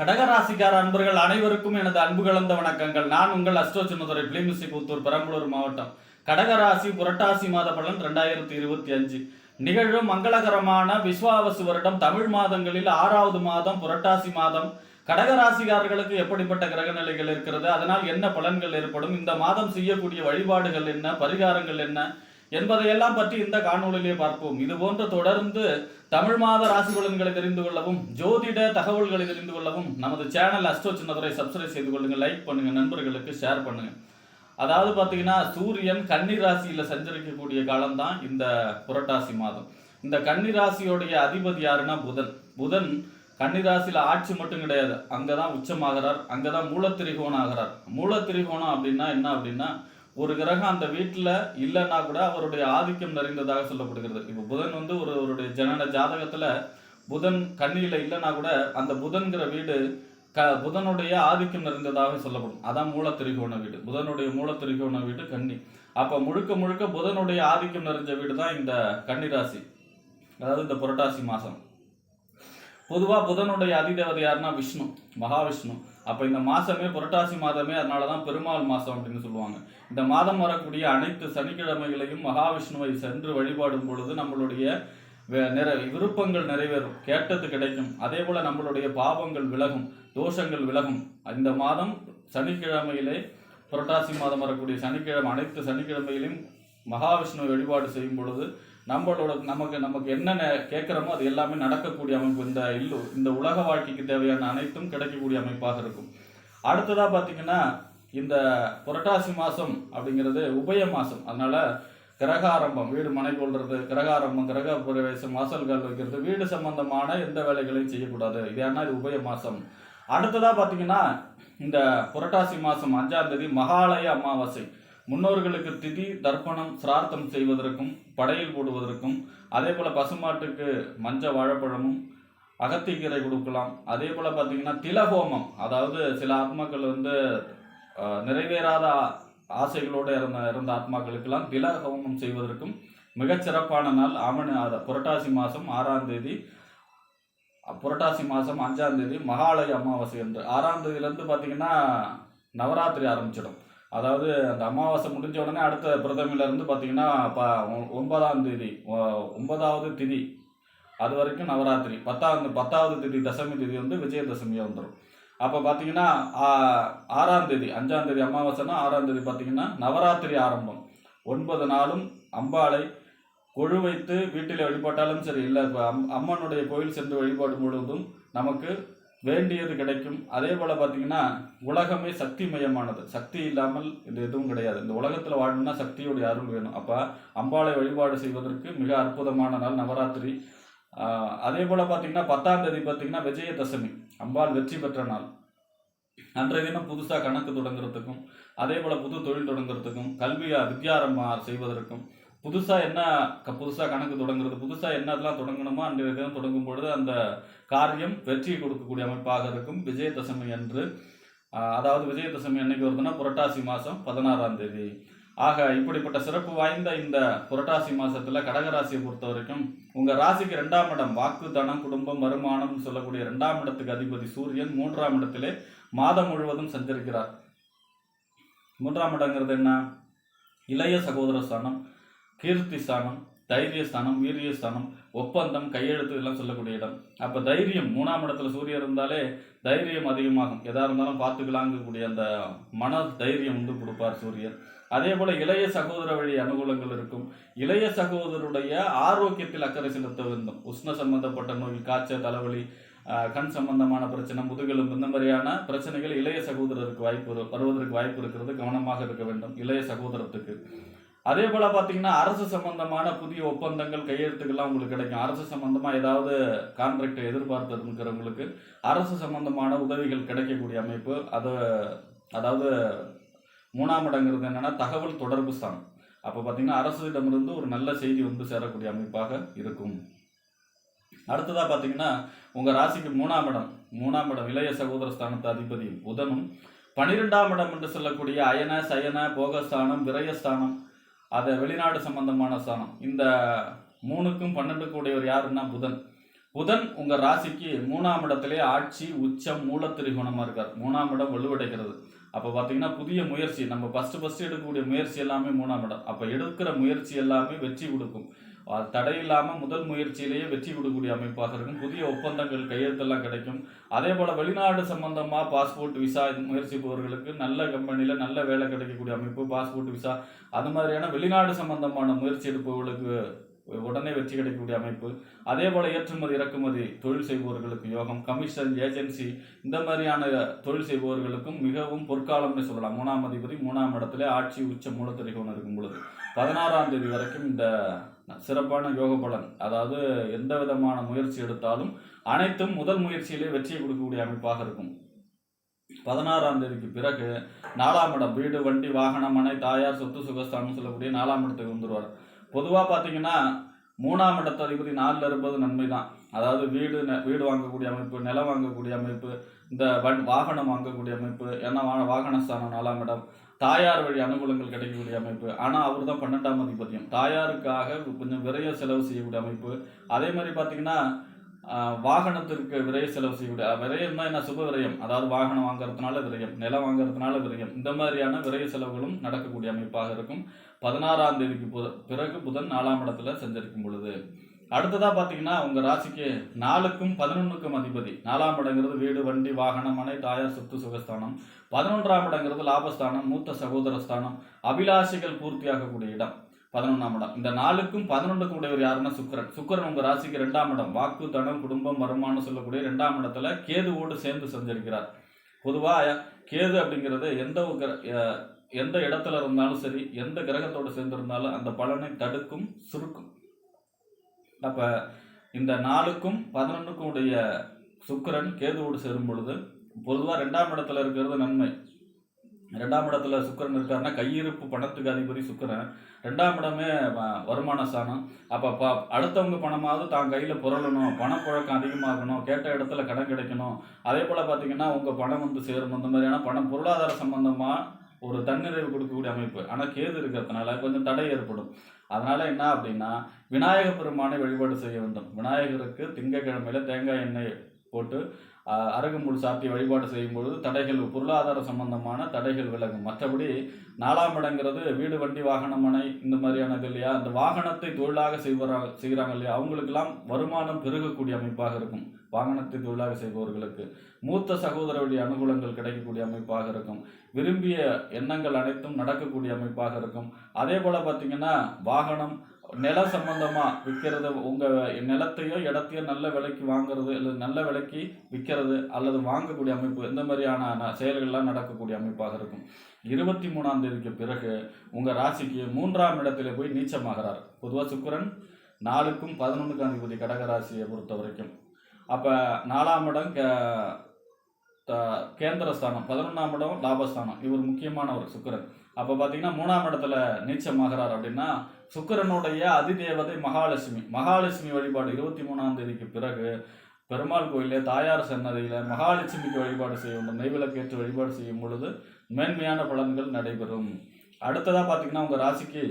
கடகராசிக்கார அன்பர்கள் அனைவருக்கும் எனது அன்பு கலந்த வணக்கங்கள். நான் உங்கள் அஸ்ட்ரோ சின்னதுரை பிளிமிசி புத்தூர் பெரம்பலூர் மாவட்டம். கடகராசி புரட்டாசி மாத பலன் ரெண்டாயிரத்தி இருபத்தி அஞ்சு. நிகழும் மங்களகரமான விஸ்வாவசு வருடம் தமிழ் மாதங்களில் ஆறாவது மாதம் புரட்டாசி மாதம். கடகராசிக்காரர்களுக்கு எப்படிப்பட்ட கிரக நிலைகள் இருக்கிறது? அதனால் என்ன பலன்கள் ஏற்படும்? இந்த மாதம் செய்யக்கூடிய வழிபாடுகள் என்ன? பரிகாரங்கள் என்ன? என்பதையெல்லாம் பற்றி இந்த காணொலியிலே பார்ப்போம். இது போன்ற தொடர்ந்து தமிழ் மாத ராசி பலன்களை தெரிந்து கொள்ளவும் ஜோதிட தகவல்களை தெரிந்து கொள்ளவும் நமது சேனல் அஸ்டோ சின்னதுரை சப்ஸ்கிரைப் செய்து கொள்ளுங்க லைக் பண்ணுங்க நண்பர்களுக்கு ஷேர் பண்ணுங்க. அதாவது பார்த்தீங்கன்னா சூரியன் கன்னி ராசியில் சஞ்சரிக்கக்கூடிய காலம்தான் இந்த புரட்டாசி மாதம். இந்த கன்னி ராசியோடைய அதிபதி யாருன்னா புதன். புதன் கன்னிராசியில் ஆட்சி மட்டும் கிடையாது. அங்கதான் உச்சமாகிறார். அங்கதான் மூலத்திரிகோணம் ஆகிறார். மூலத்திரிகோணம் அப்படின்னா என்ன அப்படின்னா ஒரு கிரகம் அந்த வீட்டில் இல்லைன்னா கூட அவருடைய ஆதிக்கம் நிறைந்ததாக சொல்லப்படுகிறது. இப்போ புதன் வந்து ஒரு அவருடைய ஜனன ஜாதகத்தில் புதன் கண்ணியில் இல்லைன்னா கூட அந்த புதன்கிற வீடு க புதனுடைய ஆதிக்கம் நிறைந்ததாக சொல்லப்படும். அதான் மூல திரிகோண வீடு. புதனுடைய மூல திரிகோண வீடு கன்னி. அப்போ முழுக்க முழுக்க புதனுடைய ஆதிக்கம் நிறைஞ்ச வீடு தான் இந்த கன்னிராசி. அதாவது இந்த புரட்டாசி மாதம் பொதுவாக புதனுடைய அதிதேவதை யாருன்னா விஷ்ணு மகாவிஷ்ணு. அப்போ இந்த மாதமே புரட்டாசி மாதமே அதனால தான் பெருமாள் மாதம் அப்படின்னு சொல்லுவாங்க. இந்த மாதம் வரக்கூடிய அனைத்து சனிக்கிழமைகளையும் மகாவிஷ்ணுவை சென்று வழிபாடும் பொழுது நம்மளுடைய நிற விருப்பங்கள் நிறைவேறும். கேட்டது கிடைக்கும். அதே போல நம்மளுடைய பாவங்கள் விலகும். தோஷங்கள் விலகும். இந்த மாதம் சனிக்கிழமையிலே புரட்டாசி மாதம் வரக்கூடிய சனிக்கிழமை அனைத்து சனிக்கிழமையிலும் மகாவிஷ்ணுவை வழிபாடு செய்யும் பொழுது நம்மளோட நமக்கு நமக்கு என்னென்ன கேட்குறோமோ அது எல்லாமே நடக்கக்கூடிய அமைப்பு இந்த இல்லு இந்த உலக வாழ்க்கைக்கு தேவையான அனைத்தும் கிடைக்கக்கூடிய அமைப்பாக இருக்கும். அடுத்ததாக பார்த்தீங்கன்னா இந்த புரட்டாசி மாதம் அப்படிங்கிறது உபய மாதம் அதனால் கிரகாரம்பம் வீடு மனை கொள்வது கிரகாரம்பம் கிரக பிரவேசம் வாசல்கள் வைக்கிறது வீடு சம்பந்தமான எந்த வேலைகளையும் செய்யக்கூடாது. இது ஏன்னா இது உபய மாதம் அடுத்ததாக பார்த்தீங்கன்னா இந்த புரட்டாசி மாதம் அஞ்சாம் தேதி மகாலய அமாவாசை. முன்னோர்களுக்கு திதி தர்ப்பணம் சிரார்த்தம் செய்வதற்கும் படையல் போடுவதற்கும் அதே போல் பசுமாட்டுக்கு மஞ்ச வாழைப்பழமும் அகத்திக்கீரை கொடுக்கலாம். அதே போல் பார்த்தீங்கன்னா திலஹோமம். அதாவது சில ஆத்மாக்கள் வந்து நிறைவேறாத ஆசைகளோடு இறந்த இறந்த ஆத்மாக்களுக்கெல்லாம் திலஹோமம் செய்வதற்கும் மிகச்சிறப்பான நாள் ஆமணி அத புரட்டாசி மாதம் ஆறாம் தேதி. புரட்டாசி மாதம் அஞ்சாம் தேதி மகாலய அமாவாசை என்று. ஆறாம் தேதியிலேருந்து பார்த்தீங்கன்னா நவராத்திரி ஆரம்பிச்சிடும். அதாவது அந்த அமாவாசை முடிஞ்ச உடனே அடுத்த பிரதமில இருந்து பார்த்தீங்கன்னா ப ஒ- ஒன்பதாம் தேதி ஒன்பதாவது திதி. அது வரைக்கும் நவராத்திரி. பத்தாவது பத்தாவது திதி தசமி திதி வந்து விஜயதசமியாக வந்துடும் அப்போ பார்த்தீங்கன்னா ஆறாம் தேதி அஞ்சாம் தேதி அமாவாசைனா ஆறாம் தேதி பார்த்தீங்கன்னா நவராத்திரி ஆரம்பம். ஒன்பது நாளும் அம்பாளை கொழு வைத்து வீட்டில் வழிபட்டாலும் சரி இல்லை இப்போ அம் அம்மனுடைய கோயில் சென்று வழிபாடும் பொழுதும் நமக்கு வேண்டியது கிடைக்கும். அதே போல் பார்த்தீங்கன்னா உலகமே சக்தி மயமானது சக்தி இல்லாமல் இது எதுவும் கிடையாது. இந்த உலகத்தில் வாழணும்னா சக்தியுடைய அருள் வேணும். அப்போ அம்பாளை வழிபாடு செய்வதற்கு மிக அற்புதமான நாள் நவராத்திரி. அதே போல் பார்த்தீங்கன்னா பத்தாம் தேதி பார்த்தீங்கன்னா விஜயதசமி. அம்பாள் வெற்றி பெற்ற நாள். அன்றைய தினம் புதுசாக கணக்கு தொடங்குறதுக்கும் அதே போல் புது தொழில் தொடங்குறதுக்கும் கல்வியை வித்யாரம்பம் செய்வதற்கும் புதுசாக என்ன க புதுசாக கணக்கு தொடங்குறது புதுசாக என்னதெல்லாம் தொடங்கணுமோ அன்றைய தினம் தொடங்கும் பொழுது அந்த காரியம் வெற்றி கொடுக்கக்கூடிய அமைப்பாக இருக்கும். விஜயதசமி அன்று அதாவது விஜயதசமி என்னைக்கு வருதுன்னா புரட்டாசி மாதம் பதினாறாம் தேதி. ஆக இப்படிப்பட்ட சிறப்பு வாய்ந்த இந்த புரட்டாசி மாசத்துல கடகராசியை பொறுத்த வரைக்கும் உங்க ராசிக்கு ரெண்டாம் இடம் வாக்கு தனம் குடும்பம் வருமானம் சொல்லக்கூடிய ரெண்டாம் இடத்துக்கு அதிபதி சூரியன் மூன்றாம் இடத்திலே மாதம் முழுவதும் சஞ்சரிக்கிறார். மூன்றாம் இடங்கிறது என்ன? இளைய சகோதர ஸ்தானம் கீர்த்தி ஸ்தானம் தைரிய ஸ்தானம் வீரிய ஸ்தானம் ஒப்பந்தம் கையெழுத்து இதெல்லாம் சொல்லக்கூடிய இடம். அப்போ தைரியம் மூணாம் இடத்துல சூரியன் இருந்தாலே தைரியம் அதிகமாகும். எதாக இருந்தாலும் பார்த்துக்கலாங்கக்கூடிய அந்த மன தைரியம் வந்து கொடுப்பார் சூரியன். அதே போல் இளைய சகோதர வழி அனுகூலங்கள் இருக்கும். இளைய சகோதரருடைய ஆரோக்கியத்தில் அக்கறை செலுத்த வேண்டும். உஷ்ண சம்பந்தப்பட்ட நோய் காய்ச்சல் தலைவலி கண் சம்பந்தமான பிரச்சனை முதுகெலும்பு இந்த மாதிரியான பிரச்சனைகள் இளைய சகோதரருக்கு வாய்ப்பு வருவதற்கு வாய்ப்பு இருக்கிறது. கவனமாக இருக்க வேண்டும். இளைய சகோதரத்துக்கு. அதே போல பாத்தீங்கன்னா அரசு சம்பந்தமான புதிய ஒப்பந்தங்கள் கையெழுத்துக்கள்லாம் உங்களுக்கு கிடைக்கும். அரசு சம்பந்தமா ஏதாவது கான்ட்ராக்ட் எதிர்பார்த்து இருக்கிறவங்களுக்கு அரசு சம்பந்தமான உதவிகள் கிடைக்கக்கூடிய அமைப்பு. அது அதாவது மூணாம் இடங்கிறது என்னன்னா தகவல் தொடர்பு ஸ்தானம் அப்போ பார்த்தீங்கன்னா அரசிடமிருந்து ஒரு நல்ல செய்தி வந்து சேரக்கூடிய அமைப்பாக இருக்கும். அடுத்ததா பார்த்தீங்கன்னா உங்க ராசிக்கு மூணாம் இடம். மூணாம் இடம் இளைய சகோதர ஸ்தானத்து அதிபதி புதனும். பனிரெண்டாம் இடம் என்று சொல்லக்கூடிய அயன சயன போகஸ்தானம் விரயஸ்தானம் அதை வெளிநாடு சம்பந்தமான ஸ்தானம் இந்த மூணுக்கும் பன்னெண்டுக்கும் உடையவர் யாருன்னா புதன். புதன் உங்க ராசிக்கு மூணாம் இடத்திலே ஆட்சி உச்சம் மூலத்திரிகோணமா இருக்கார். மூணாம் இடம் வலுவடைகிறது. அப்போ பார்த்தீங்கன்னா புதிய முயற்சி. நம்ம ஃபர்ஸ்ட் ஃபர்ஸ்ட் எடுக்கக்கூடிய முயற்சி எல்லாமே மூணாம் இடம். அப்போ எடுக்கிற முயற்சி எல்லாமே வெற்றி கொடுக்கும் அது முதல் முயற்சியிலேயே வெற்றி கொடுக்கக்கூடிய அமைப்பாக இருக்கும். புதிய ஒப்பந்தங்கள் கையெழுத்தெல்லாம் கிடைக்கும். அதே போல் வெளிநாடு சம்பந்தமாக பாஸ்போர்ட் விசா முயற்சிப்பவர்களுக்கு நல்ல கம்பெனியில் நல்ல வேலை கிடைக்கக்கூடிய அமைப்பு பாஸ்போர்ட் விசா அது மாதிரியான வெளிநாடு சம்பந்தமான முயற்சி எடுப்பவர்களுக்கு உடனே வெற்றி கிடைக்கக்கூடிய அமைப்பு. அதே போல் ஏற்றுமதி இறக்குமதி தொழில் செய்பவர்களுக்கு யோகம் கமிஷன் ஏஜென்சி இந்த மாதிரியான தொழில் செய்பவர்களுக்கும் மிகவும் பொற்காலம்னு சொல்லலாம். மூணாம் அதிபதி மூணாம் இடத்துல ஆட்சி உச்ச மூலத்திரிகோணம் இருக்கும் பொழுது. பதினாறாம் தேதி வரைக்கும் இந்த சிறப்பான யோக பலன் அதாவது எந்த விதமான முயற்சி எடுத்தாலும் அனைத்தும் முதல் முயற்சியிலே வெற்றியை கொடுக்கக்கூடிய அமைப்பாக இருக்கும். பதினாறாம் தேதிக்கு பிறகு நாலாம் இடம் வீடு வண்டி வாகனம் மனை தாயார் சொத்து சுகஸ்தானம் சொல்லக்கூடிய நாலாம் இடத்துக்கு வந்துருவார். பொதுவாக பார்த்தீங்கன்னா மூணாம் இடத்து அதிபதி நாலில் இருப்பது நன்மை தான் அதாவது வீடு நெ- வீடு வாங்கக்கூடிய அமைப்பு நிலம் வாங்கக்கூடிய அமைப்பு இந்த வண் வாகனம் வாங்கக்கூடிய அமைப்பு ஏன்னா வாகனஸ்தானம் வாகன நாலாம் இடம். தாயார் வழி அனுகூலங்கள் கிடைக்கக்கூடிய அமைப்பு. ஆனால் அவர் தான் பன்னெண்டாம் அதிபதியம். தாயாருக்காக கொஞ்சம் விரைய செலவு செய்யக்கூடிய அமைப்பு. அதே மாதிரி பார்த்தீங்கன்னா வாகனத்திற்கு விரைய செலவு செய்யக்கூடிய விரயம்னா என்ன? சுப விரயம். அதாவது வாகனம் வாங்குறதுனால விரயம் நிலம் வாங்குறதுனால விரயம். இந்த மாதிரியான விரைய செலவுகளும் நடக்கக்கூடிய அமைப்பாக இருக்கும். பதினாறாம் தேதிக்கு பிறகு புதன் நாலாம் இடத்துல சஞ்சரிக்கும் பொழுது. அடுத்ததாக பார்த்தீங்கன்னா உங்கள் ராசிக்கு நாலுக்கும் பதினொன்றுக்கும் அதிபதி. நாலாம் இடங்கிறது வீடு வண்டி வாகனம் மனை தாயார் சொத்து சுகஸ்தானம். பதினொன்றாம் இடங்கிறது லாபஸ்தானம் மூத்த சகோதர ஸ்தானம். அபிலாஷைகள் பூர்த்தியாகக்கூடிய இடம் பதினொன்றாம் இடம். இந்த நாலுக்கும் பதினொன்றுக்கும் உடையவர் யாருன்னா சுக்கிரன். சுக்கிரன் உங்கள் ராசிக்கு ரெண்டாம் இடம். வாக்கு தனம் குடும்பம் வருமானம் சொல்லக்கூடிய ரெண்டாம் இடத்துல கேதுவோடு சேர்ந்து செஞ்சிருக்கிறார். பொதுவாக கேது அப்படிங்கிறது எந்த ஒரு கிர- எந்த இடத்துல இருந்தாலும் சரி எந்த கிரகத்தோடு சேர்ந்திருந்தாலும் அந்த பலனை தடுக்கும் சுருக்கும். அப்ப இந்த நாலுக்கும் பதினொன்றுக்கும் உடைய சுக்கிரன் கேதுவோடு சேரும் பொழுது பொதுவாக ரெண்டாம் இடத்துல இருக்கிறது நன்மை. ரெண்டாம் இடத்துல சுக்கிரன் இருக்காருன்னா கையிருப்பு பணத்துக்கு அதிபதி சுக்கிரன். ரெண்டாம் இடமே வ- வருமான ஸ்தானம் அப்போ ப அடுத்தவங்க பணமாவது தான் கையில் புரளணும் பணப்புழக்கம் அதிகமாகணும் கேட்ட இடத்துல கடன் கிடைக்கணும். அதே போல் பார்த்தீங்கன்னா உங்கள் பணம் வந்து சேரணும் இந்த மாதிரியான பணம் பொருளாதார சம்பந்தமாக ஒரு தன்னிறைவு கொடுக்கக்கூடிய அமைப்பு. ஆனால் கேது இருக்கிறதுனால கொஞ்சம் தடை ஏற்படும். அதனால என்ன அப்படின்னா விநாயகர் பெருமானை வழிபாடு செய்ய வேண்டும். விநாயகருக்கு திங்கக்கிழமையில தேங்காய் எண்ணெய் போட்டு ஆஹ், சாத்திய சாத்தி வழிபாடு செய்யும்பொழுது தடைகள் பொருளாதார சம்பந்தமான தடைகள் விலகும். மற்றபடி நாலாம் இடங்கிறது வீடு வண்டி வாகனம் மனை இந்த மாதிரியானது இல்லையா? அந்த வாகனத்தை தொழிலாக செய்வாங்க செய்கிறாங்க இல்லையா? அவங்களுக்கெல்லாம் வருமானம் பெருகக்கூடிய அமைப்பாக இருக்கும். வாகனத்தை தொழிலாக செய்பவர்களுக்கு. மூத்த சகோதரருடைய அனுகூலங்கள் கிடைக்கக்கூடிய அமைப்பாக இருக்கும். விரும்பிய எண்ணங்கள் அனைத்தும் நடக்கக்கூடிய அமைப்பாக இருக்கும். அதே போல் பார்த்தீங்கன்னா வாகனம் நில சம்பந்தமா விற்கிறது உங்க நிலத்தையோ இடத்தையோ நல்ல விலைக்கு வாங்குறது இல்லை நல்ல விலைக்கு விற்கிறது அல்லது வாங்கக்கூடிய அமைப்பு இந்த மாதிரியான ந- செயல்கள்லாம் நடக்கக்கூடிய அமைப்பாக இருக்கும். இருபத்தி மூணாம் தேதிக்கு பிறகு உங்க ராசிக்கு மூன்றாம் இடத்துல போய் நீச்சமாகிறார். பொதுவாக சுக்கிரன் நாலுக்கும் பதினொன்றுக்கும் அதிபதி கடக ராசியை பொறுத்த வரைக்கும். அப்ப நாலாம் இடம் கே- த- கேந்திரஸ்தானம் பதினொன்றாம் இடம் லாபஸ்தானம். இவர் முக்கியமானவர் சுக்கிரன். அப்போ பார்த்தீங்கன்னா மூணாம் இடத்துல நீச்சமாகிறார் அப்படின்னா சுக்கிரனுடைய அதிதேவதை மகாலட்சுமி. மகாலட்சுமி வழிபாடு இருபத்தி மூணாம் தேதிக்கு பிறகு பெருமாள் கோயிலே தாயார் சன்னதியில் மகாலட்சுமிக்கு வழிபாடு செய்ய வேண்டும். நெய்விளக்கேற்று வழிபாடு செய்யும் பொழுது மேன்மையான பலன்கள் நடைபெறும். அடுத்ததாக பார்த்தீங்கன்னா உங்கள் ராசிக்கு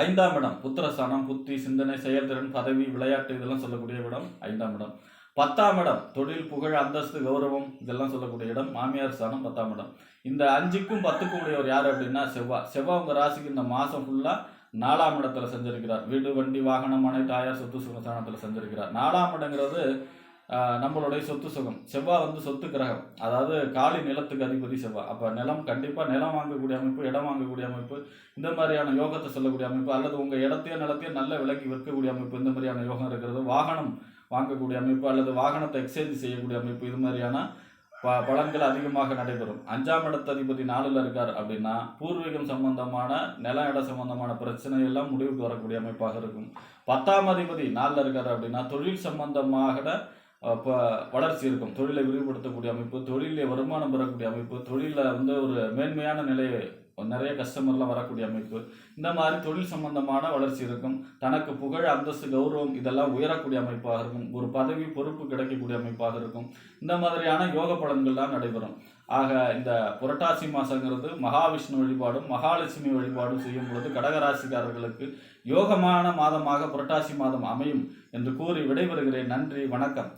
ஐந்தாம் இடம் புத்திரஸ்தானம் புத்தி சிந்தனை செயல்திறன் பதவி விளையாட்டு இதெல்லாம் சொல்லக்கூடிய இடம் ஐந்தாம் இடம். பத்தாம் இடம் தொழில் புகழ் அந்தஸ்து கௌரவம் இதெல்லாம் சொல்லக்கூடிய இடம். மாமியார் ஸ்தானம் பத்தாம் இடம். இந்த அஞ்சுக்கும் பத்துக்கும் உடையவர் யார் அப்படின்னா செவ்வாய் செவ்வாய் உங்கள் ராசிக்கு இந்த மாதம் ஃபுல்லாக நாலாம் இடத்துல செஞ்சிருக்கிறார். வீடு வண்டி வாகனம் மனை தாயார் சொத்து சுகஸ்தானத்தில் செஞ்சிருக்கிறார். நாலாம் இடங்கிறது நம்மளுடைய சொத்து சுகம். செவ்வாய் வந்து சொத்து கிரகம். அதாவது காலி நிலத்துக்கு அதிபதி செவ்வாய் அப்போ நிலம் கண்டிப்பாக நிலம் வாங்கக்கூடிய அமைப்பு இடம் வாங்கக்கூடிய அமைப்பு இந்த மாதிரியான யோகத்தை சொல்லக்கூடிய அமைப்பு அல்லது உங்கள் இடத்தையோ நிலத்தையோ நல்ல விலைக்கு விற்கக்கூடிய அமைப்பு இந்த மாதிரியான யோகம் இருக்கிறது வாகனம் வாங்கக்கூடிய அமைப்பு அல்லது வாகனத்தை எக்ஸ்சேஞ்ச் செய்யக்கூடிய அமைப்பு இது மாதிரியான ப பலன்கள் அதிகமாக நடைபெறும். அஞ்சாம் இடத்து அதிபதி நாளில் இருக்கார் அப்படின்னா பூர்வீகம் சம்பந்தமான நில இட சம்பந்தமான பிரச்சனை எல்லாம் முடிவுக்கு வரக்கூடிய அமைப்பாக இருக்கும். பத்தாம் அதிபதி நாளில் இருக்கார் அப்படின்னா தொழில் சம்பந்தமாக இப்போ வளர்ச்சி இருக்கும். தொழிலை விரிவுபடுத்தக்கூடிய அமைப்பு தொழிலில் வருமானம் பெறக்கூடிய அமைப்பு தொழிலில் வந்து ஒரு மேன்மையான நிலையை நிறைய கஸ்டமர்லாம் வரக்கூடிய அமைப்பு. இந்த மாதிரி தொழில் சம்பந்தமான வளர்ச்சி இருக்கும். தனக்கு புகழ் அந்தஸ்து கௌரவம் இதெல்லாம் உயரக்கூடிய அமைப்பாக இருக்கும். ஒரு பதவி பொறுப்பு கிடைக்கக்கூடிய அமைப்பாக இருக்கும். இந்த மாதிரியான யோக பலன்கள்லாம் நடைபெறும். ஆக இந்த புரட்டாசி மாசங்கிறது மகாவிஷ்ணு வழிபாடும் மகாலட்சுமி வழிபாடும் செய்யும் பொழுது கடகராசிக்காரர்களுக்கு யோகமான மாதமாக புரட்டாசி மாதம் அமையும் என்று கூறி விடைபெறுகிறேன். நன்றி வணக்கம்.